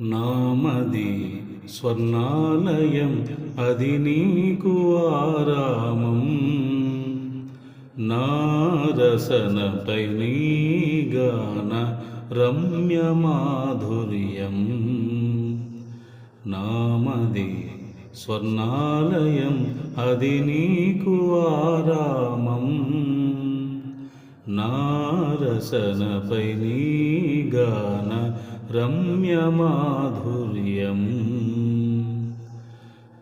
నామది స్వర్ణాలయం అది నీకు ఆరామం. నారసనపై నీగాన రమ్య మాధుర్యం. నామది స్వర్ణాలయం అది నీకు ఆరామం. నారసనపై నీగాన రమ్య రమ్యమాధుర్యం.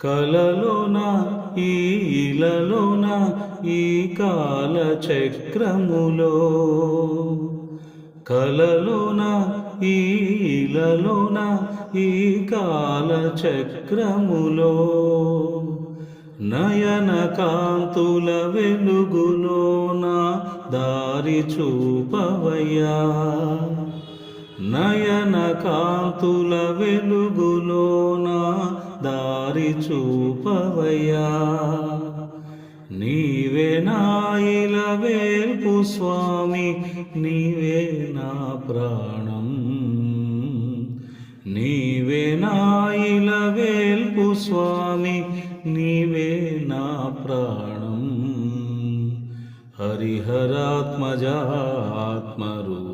కలలోన ఈలలోన ఈ కాలచక్రములో. కలలోన ఈలలోన ఈ కాలచక్రములో. నయన కాంతుల వెలుగులోన దారి చూపవయ్యా. నయన కాంతుల వెలుగులోన దారి చూపవయ్యా. నీవే నాయిల వేల్పు స్వామి నీవే నా ప్రాణం. నీవే నాయిల వేల్పు స్వామి నీవే నా ప్రాణం. హరిహరాత్మజాత్మరూ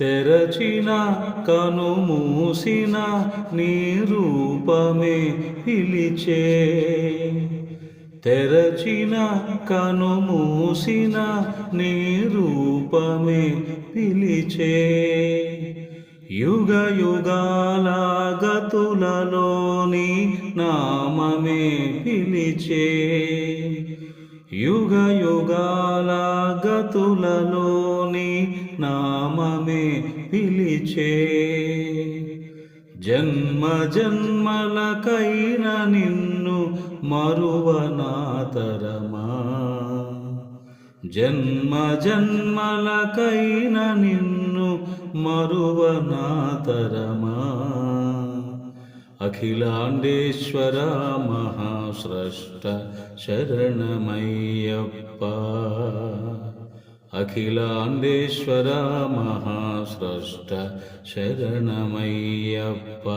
తెరచిన కను మూసిన నీ రూపమే పిలిచే. తెరచిన కను మూసిన నీ రూపమే పిలిచే. యుగ యుగాల గతులలోని నామమే పిలిచే. యుగ యుగాల గతులలోని నా నిలిచే జన్మ జన్మలకైన నిన్ను మరువనాతరమా. జన్మ జన్మలకైన నిన్ను మరువనాతరమా. అఖిలాండేశ్వర మహాస్రష్ట శరణమయ్యప్ప. అఖిలాండేశ్వర మహాస్రష్ట శరణమయ్యప్ప.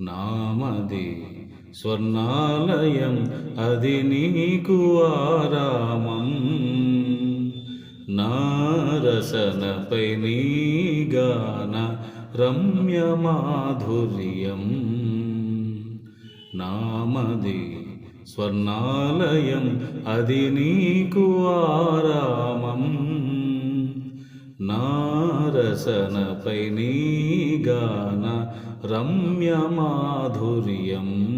నామది స్వర్ణాలయం అది నీకు ఆరామం. నారసనపై నీగాన రమ్య మాధుర్యం నామది స్వర్ణాలయం అది నీకు ఆరామం. నారసనపై నీగాన రమ్య మాధుర్యం.